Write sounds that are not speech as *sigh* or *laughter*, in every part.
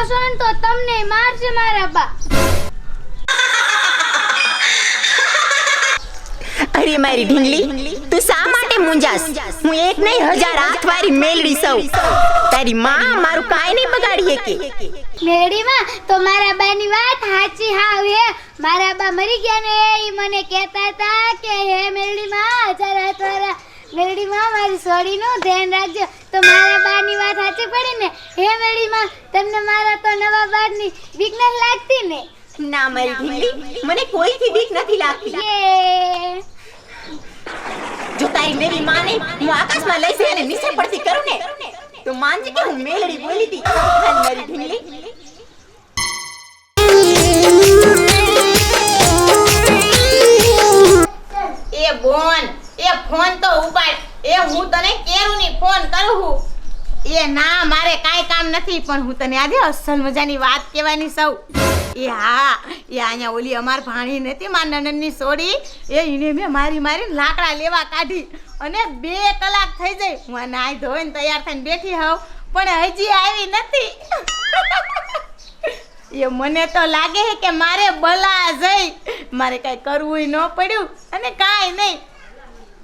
આવશો ને તો તમને મારશે મારા બા. અરે મારી ઢીંગલી તું શા માટે મુંજાસ હું એક નહીં હજાર આઠ વારી મેલડી સૌ. તારી માં મારું કાંઈ નહીં બગાડી કે માં તો મારા બાની વાત સાચી હાવ હે. મારા બા મરી ગયા ને એ મને કહેતા હતા કે હે મેળીમાં હજાર હાથ વાળા માં મારી સોડીનું ધ્યાન રાખજો. તો સાચી પડી ને હે મેળીમાં તમને મારા તો નવા બારની બીક લાગતી ને? ના મારી ઢીંગલી મને કોઈથી બીક નથી લાગતી. જો તારી મેરી માને હું આકાશમાં લઈ જઈને નીચે પડતી કરું ને તો માનજે કે હું મેલડી બોલી હતી મારી ઢીંગલી. એ બોન એ ફોન તો ઉપાડ. એ હું તને કેરું ની ફોન કરું હું. એ ના, મારે કાંઈ કામ નથી, પણ હું તને આજે અસલ મજાની વાત કહેવાની સૌ. એ હા, એ અહીંયા ઓલી અમાર ભાણી નથી માર નણંદની સોડી. એ એને મેં મારી મારીને લાકડા લેવા કાઢી અને બે કલાક થઈ જાય. હું નાઈ ધોઈને તૈયાર થઈને બેઠી હોઉં, પણ હજી આવી નથી. એ મને તો લાગે છે કે મારે બલા જઈ. મારે કાંઈ કરવું ન પડ્યું અને કાંઈ નહીં.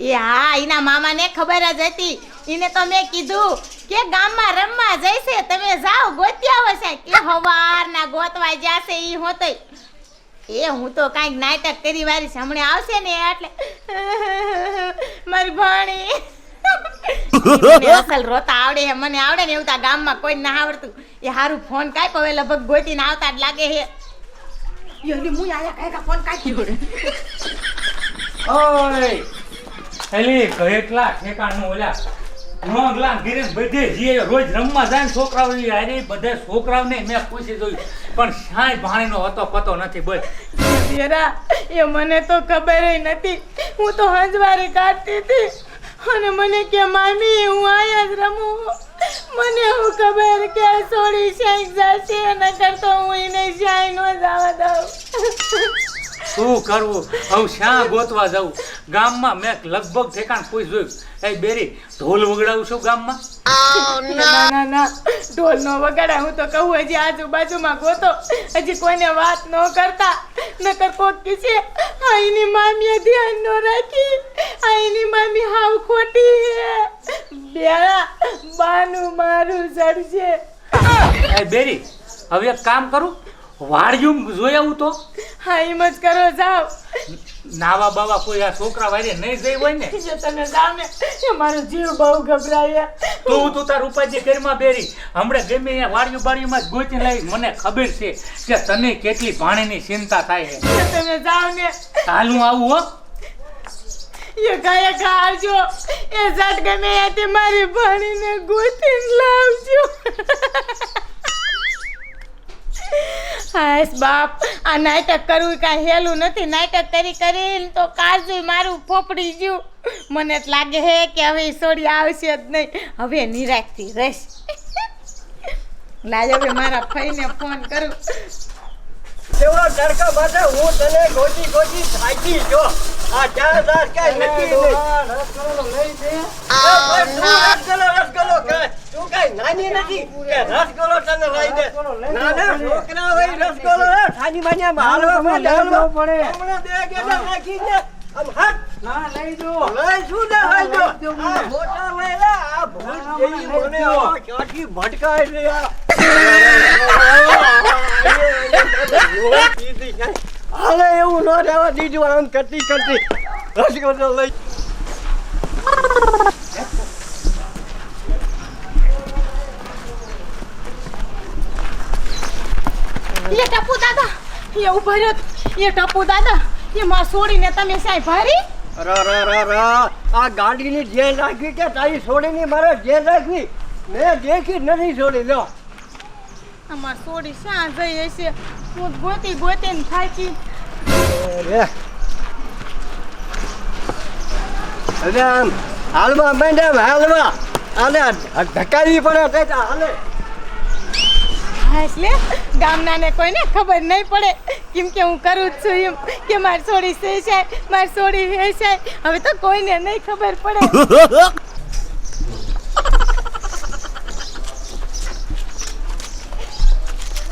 એ હા એના મામાને ખબર જ હતી. એને તો મેં કીધું કે ગામમાં રમવા જઈશે તમે જાઓ ગોત્યા હશે કે હવારના ગોતવા જાશે એ હોતો એ હું તો કાંઈક નાટક કરી વારી સામે આવશે ને એટલે *laughs* મારી ભાણી. અસલ રોતા આવડે હે મને આવડે ને એવું તા ગામમાં કોઈ ના આવડતું. એ હારું ફોન કાપ્યો હવે લગભગ ગોતીને આવતા જ લાગે હે. યોની મુય આયા કાંઈક ફોન કાપ્યો. ઓય. એલી કેટલા ઠેકાણું ઓલા નોંધલા ગીરે બધે જે રોજ રમવા જાય ને છોકરાઓ અરે બધે છોકરાઓને મેં પૂછી જોયું, પણ શાય ભાણીનો હતો, પતો નથી, બોલ. બેરા એ મને તો ખબર નથી. હું તો હંજવારી કાઢતી હતી. અને મને કે, મામી, હું આયા જ રમું મને હું ખબર કે આ સોડી શાઈ જશે એના કરતો હું એને શાઈ ન જવા દઉં. શું કરવું? હવે શા ગોતવા જાઉં? ગામમાં મેં લગભગ ઠેકાણ પૂછ જોયું. એ બેરી ઢોલ વગડાવું છું ગામમાં? ના. ના. ના ઢોલ નો વગાડા હું તો કહું હજી આજુબાજુમાં ગોતો. હજી કોઈને વાત ન કરતા. નકર કોક કે છે આઈની મામીએ ધ્યાન ન રાખી. આઈની મામી હાવ ખોટી હે બેળા બાનું મારું સડશે એ બેરી હવે એક કામ કરું. વાડિયું જોઈ આવું તો? હા એમ જ કરો જાવ નાવા બાવા કોઈ આ છોકરા વારે નહીં જઈ હોય ને? જો તમે જાઓ ને એ મારો જીવ બહુ ગભરાય. તું તું તાર ઉપાજી ઘરમાં બેરી. હમણાં ગમે અહીંયા વાડિયું બાડિયુંમાં જ ગોતી લઈ મને ખબર છે કે તને કેટલી પાણીની ચિંતા થાય છે. તમે જાવ ને હાલ હું આવું હો. એ ગયા ખાજો. એ ઝટ ગમે તે મારી ભાણીને ગોતીને લાવજો. હાશ બાપ. આ નાટક કરવું કાંઈ હેલું નથી. નાટક કરી કરીને તો કાજુ મારું ફોફડી ગયું. મને જ લાગે હે કે હવે સોડી આવશે જ નહીં. હવે નિરાશથી રહીશ. લાજ હવે મારા ફઈને ફોન કરું. એવો ડરકા માટે હું તને ગોતી ગોટી થાકી જો આ ચાર હજાર કાંઈ નક્કી નહીં. રસગુલ્લો. તું કાંઈ નાની નથી કે રસગુલ્લો તને લઈ દે. નાના છોકરા હોય રસગુલ્લો લે, થાળી હાલવા માંડે, હાલવા. હમણાં બે ગેડા નાખીને આમ હાથ. લઈ શું ને લઈ જો. આ મોટા લઈ આ ભૂત જેવી મને આ ક્યાંથી ભટકાય આ. હાલે એવું ન રહેવા દીધું આમ કરતી કરતી. રસગુલ્લો લઈ. એ ટપુ દાદા એ ઊભા રહ્યો. એ ટપુ દાદા એ માં છોડીને તમે સાહેબ ભારી? ર ર ર ર આ ગાડીની જેલ રાખવી કે તારી છોડીની મારે જેલ રાખવી મેં દેખી નથી છોડી લો. અમાર છોડી શા જઈ હશે. હું ગોતી ગોતીને થાકી રે હવે આમ હાલવા માંડે હાલવા આને ધકાવી પડે તે હાલે એટલે ગામનાને કોઈને ખબર નહીં પડે કેમ કે હું કરું જ છું એમ કે મારી છોડી છે મારી છોડી છે. હવે તો કોઈને નહીં ખબર પડે. *laughs*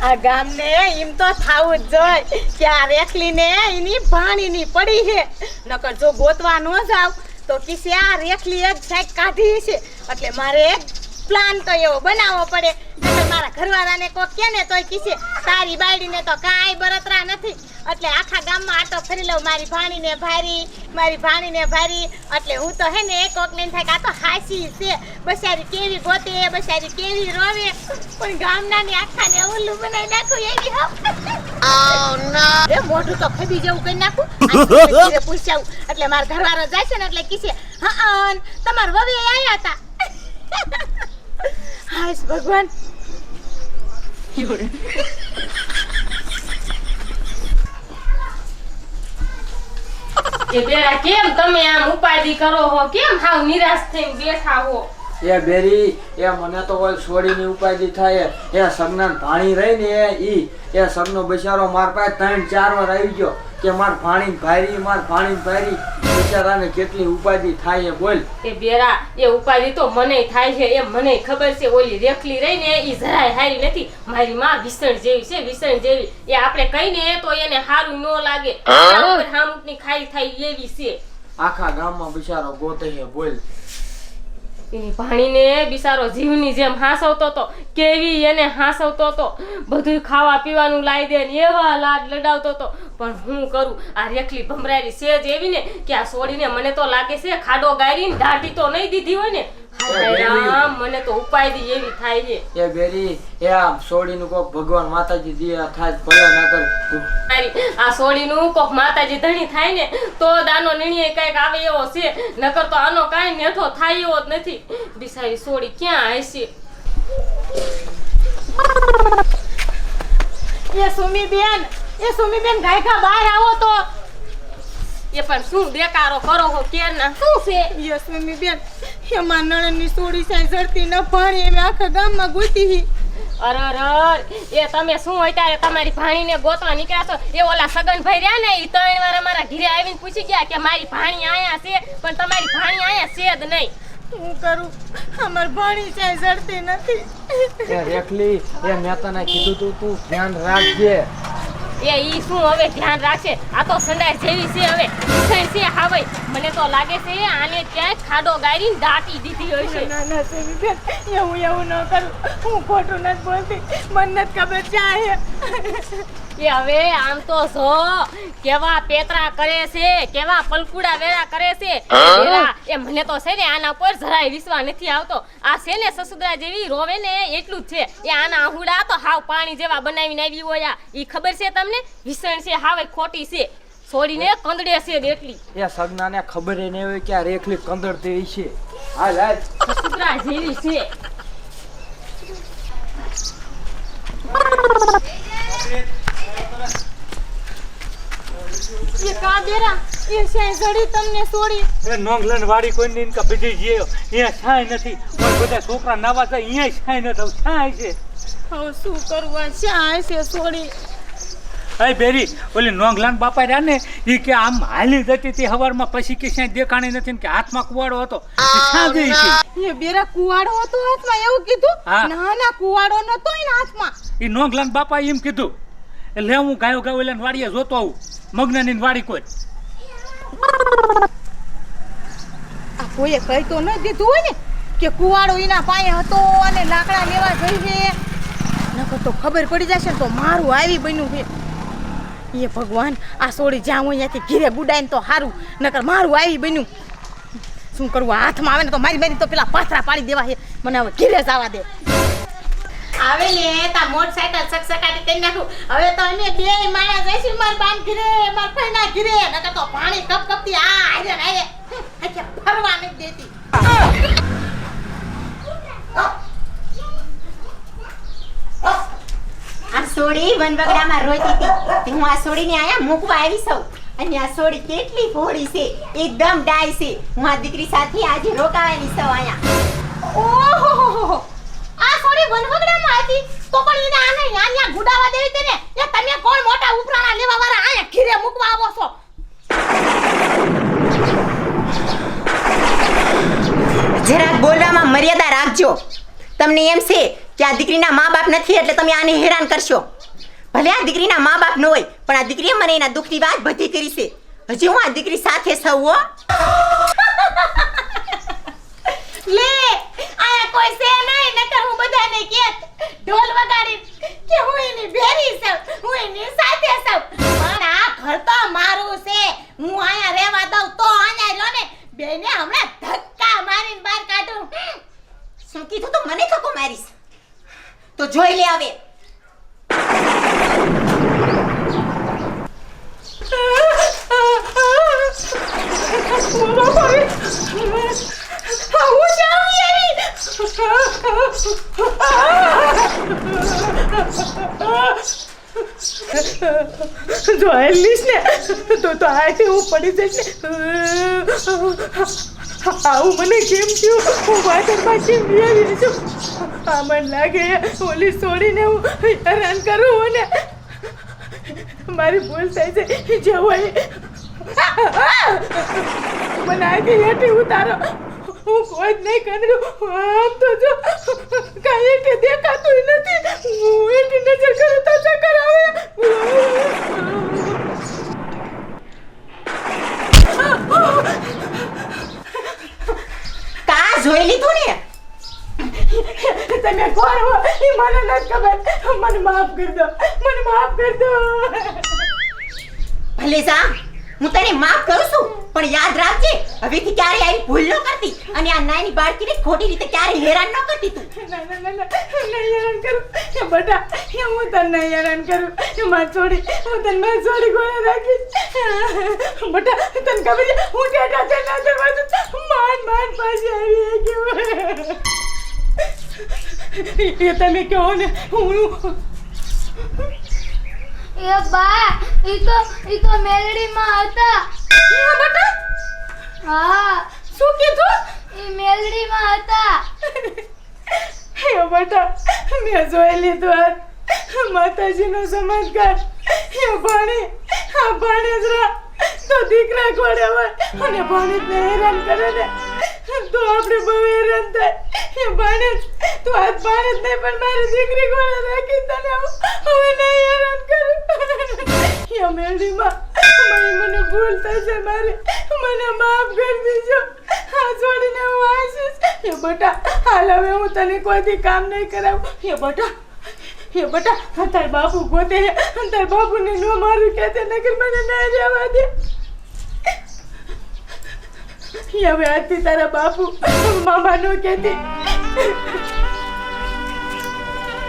આ ગામને એમ તો થાવું જ જોઈએ કે આ રેખલીને એની ભાણીની પડી છે. નકર જો ગોતવા ન જાવ, તો કિસે આ રેખલી જ સાઈડ કાઢી છે એટલે મારે પ્લાન તો એવો બનાવવો પડે. મારા ઘરવાળાને કોક કે ને તોય કિસે, તારી બાયડીને તો કાંઈ બરતરા નથી. એટલે આખા ગામમાં આટો ફરી લઉં મારી ભાણીને ભારી મારી ભાણીને ભારી. એટલે હું તો હે ને એક ઓકલીન થાય કે આ તો હાસી છે. બસારી કેવી ગોતે બસારી કેવી રોવે. પણ ગામનાની આખાને ઓલું બનાવી નાખું એવી હો એ મોઢું તો ખબી જેવું કરી નાખું. પૂછાવું એટલે મારા ઘરવાળો જાય છે ને એટલે કીસે હા તમાર વવે આયા હતા હાશ ભગવાન. એ બેરા કેમ તમે આમ ઉપાધિ કરો હો? કેમ હાવ નિરાશ થઈને બેઠા હો? એ બેરી એ મને તો કોઈ છોડીની ઉપાધિ થાય. એ સગનાન ભાણી રહી ને ઈ એ સગનો બિચારો માર પાસે ત્રણ ચાર વાર આવી ગયો કે માર ભાણી ભારી માર ભાણી ભારી બિચારાને કેટલી ઉપાધિ થાય એ બોલ. એ બેરા એ ઉપાધિ તો મને થાય છે એ મને ખબર છે ઓલી રેખલી રહી ને ઈ જરાય હારી નથી. મારી માં વિસણ જેવી છે વિસણ જેવી. એ આપણે કહીને તો એને હારું ન લાગે. હામુકની ખાઈ થાય એવી છે. આખા ગામમાં બિચારો ગોતે છે બોલ. એની ભાણીને બિચારો જીવની જેમ હાંસવતો તો કેવી એને હાંસવતો તો બધું ખાવા પીવાનું લાવી દે ને એવા લાડ લડાવતો તો પણ હું કરું? આ રેખલી ભમરાયેલી સેજ એવી ને કે આ છોડીને મને તો લાગે છે ખાડો ગાયરીને દાઢી તો નહીં દીધી હોય ને. મને તો ઉપાયથી એવી થાય છે. એ બેરી એ આમ છોડીનું કોક ભગવાન માતાજી દિયા થાય ભલે ના કર આ સોડીનું કોક માતાજી ધણી થાય ને તો દાનો નિર્ણય કંઈક આવે એવો છે. નકર તો આનો કાંઈ નેઠો થાય એવો જ નથી. બિસારી સોડી ક્યાં હશે? એ સુમીબેન એ સુમીબેન ગાયકા બહાર આવો તો. એ પણ શું દેકારો કરો હો કેરના શું છે? યશમી બેન એમાં નણંદની સોડી સાઈ ઝરતી ન ભાણી એમ આખા ગામમાં ગોતી હી. અરે અરે એ તમે શું અત્યારે તમારી ભાણીને ગોતવા નીકળ્યા છો? એ ઓલા સગનભાઈ રહ્યા ને એ ત્રણ વાર અમારા ઘરે આવીને પૂછી ગયા કે મારી ભાણી આયા છે પણ તમારી ભાણી આયા છે જ નહીં. હું કરું? અમાર ભાણી છે ઝડતી નથી. એ રેખલી એ મેં તને કીધું તું તું ધ્યાન રાખજે. એ ઈ શું હવે ધ્યાન રાખશે? આ તો સંડાસ જેવી છે હવે. વિષય છે હવે મને તો લાગે છે આને ક્યાંક ખાડો ગાળીને દાટી દીધી હશે ના ના, સેવી બેન, એવું એવું ન કરું. હું ખોટું નથી બોલતી. મને નથી ખબર, ચાહે. એ હવે આમ તો જો કેવા પેતરા કરે છે કેવા પલકુડા વેરા કરે છે. એ મને તો છે ને આના પર જરાય વિશ્વા નથી આવતો. આ છે ને સસુદરા જેવી રોવે ને એટલું જ છે. એ આના આહુડા તો હાવ પાણી જેવા બનાવીને આવી હોય આ. ઈ ખબર છે તમને? વિસણ છે હાવે ખોટી છે. છોડીને કંદડે છે એટલી એ સગનાને ખબર એ નહીં હોય કે આ રેખલી કંદર તેવી છે. હાલ હાલ. સસુદરા જેવી છે. એ કા દેરા એ સાઈ ઝડી તમને સોડી. એ નોંગલન વાડી કોઈ ની કા બીજી જીએ અહીંયા છાંય નથી. કોઈ બધા છોકરા નાવા છે અહીંયા છાંય ન થવું છાંય છે. હવે શું કરવું? ચાહે છે સોડી. અય બેરી ઓલી નોંગલાન બાપા રહ્યા ને એ કે આમ હાલી જતી હતી હવારમાં પછી કે ક્યાંય દેખાણી નથી ને કે હાથમાં કુવાડો હતો. એ ક્યાં ગઈ છે એ બેરા કુવાડો હતો હાથમાં એવું કીધું. ના ના કુવાડો નતો એના હાથમાં. એ નોંગલાન બાપા એમ કીધું એટલે હું ગાયો ગાયો એટલે વાડીએ જોતો આવું. મગ્નની વાડી કોઈ. કોઈએ કહી તો ન દીધું હોય ને કે કુવાડો એના પાસે હતો અને લાકડા લેવા જઈ છે. નકર તો ખબર પડી જશે તો મારું આવી બન્યું છે. એ ભગવાન, આ સોડી જ્યાં હું અહીંયાથી ઘીરે ગુડાઈને તો સારું નકર મારું આવી બન્યું. શું કરવું હાથમાં આવે ને તો મારી મારી તો પેલા પાથરા પાડી દેવા છે. મને હવે ઘીરે જવા દે. આવે લે તા મોટરસાયકલ સકસકાટી કરી નાખું. હવે તો અમે બે માણસ જઈશું માર બાન ઘરે, માર ફઈના ઘરે. નકર તો પાણી કપ કપતી આ આરે ને આરે આખે ફરવા નથી દેતી. આ સોડી વનવગડામાં રોતી હતી. હું આ સોડીને આયા મૂકવા આવી સૌ. અને આ સોડી કેટલી ભોળી છે. એકદમ ડાય છે. હું આ દીકરી સાથે આજે રોકાવાની સૌ આયા ઓહો સોડી વનવગડામાં હતી. તો પણ એને આને યા યા ગુડાવા દેવી તેને એ તમે કોણ મોટા ઉપરાણા લેવા વાળા આયા ઘીરે મૂકવા આવો છો. જરાક બોલવામાં મર્યાદા રાખજો. તમને એમ છે કે આ દીકરીના મા બાપ નથી એટલે તમે આને હેરાન કરશો. ભલે આ દીકરીના મા બાપ ન હોય પણ આ દીકરીએ મને એના દુઃખની વાત બધી કરી છે. હજી હું આ દીકરી સાથે સૌ લે કોઈ છે નહીં નકર હું બધાને કેત ઢોલ વગાડી કે હું એની ભેરી છું હું એની સાથે છું. પણ આ ઘર તો મારું છે હું આયા રહેવા દઉં તો આયા રહ્યો ને. બેને હમણાં ધક્કા મારીને બહાર કાઢું. શું કીધું તો? મને ધક્કો મારીશ. તો જોઈ લે આવે Oh, my જાઉં જો હેલીશ ને, તો તો આજે હું પડી જઈશ ને. આવું મને કેમ થયું? હું વાસણમાં કેમ બેસી છું. આ મને લાગે ઓલી છોડીને હું હેરાન કરું ને મારી ભૂલ થઈ છે જવાય. મને આગળ હેઠી ઉતારો. હું કોઈ જ નહીં કરું આમ તો જો કાંઈ હેઠે દેખાતું નથી. હું એક નજર કરું તો ચક્કર આવે કા જોઈ લીધું ને? તમે કોણ હો? એ મને નથી ખબર. મને માફ કરી દો. મને માફ કરી દો. ભલે જા. હું તને માફ કરું છું, પણ યાદ રાખજે, હવેથી ક્યારે આવી ભૂલ ન કરતી અને આ નાની બાળકીને ખોટી રીતે ક્યારે હેરાન ન કરતી તું. હેરાન કરું. બટા હું તને હેરાન કરું. માં છોડી હું તને માં છોડી ગોળે રાખીશ તને ખબર છે, હું ટેટા માન માન પાછી આવી ગયો. તમે કહો ને, હું એ બા ઈ તો ઈ તો મેલડીમાં હતા. હા શું કીધું? ઈ મેલડીમાં હતા. એ બેટા મેં જોઈ લીધું આ માતાજીનો ચમત્કાર એ ભાણી આ ભાણેજરા તો દીકરા ઘોડે હોય અને ભાણેજને હેરાન કરે ને. તો આપણે હેરાન થાય. એ ભાણેજ તો આજ ભાણેજ નહીં, પણ મારી દીકરી ઘોડે રાખી તને? હવે નહીં હેરાન કરું. એ મેળીમાં મને મને ભૂલ થશે મારી. મને માફ કરી દીજો. આ છોડીને હું આવીશ. એ બટા, હાલ હવે હું તને કોઈથી કામ નહીં કરાવું. એ બટા એ બટા તાર બાપુ ગોતે તાર બાપુને ન મારું કે તે નગર મને નહીં રહેવા દે. એ હવે આજથી તારા બાપુ મામા નો કહેતી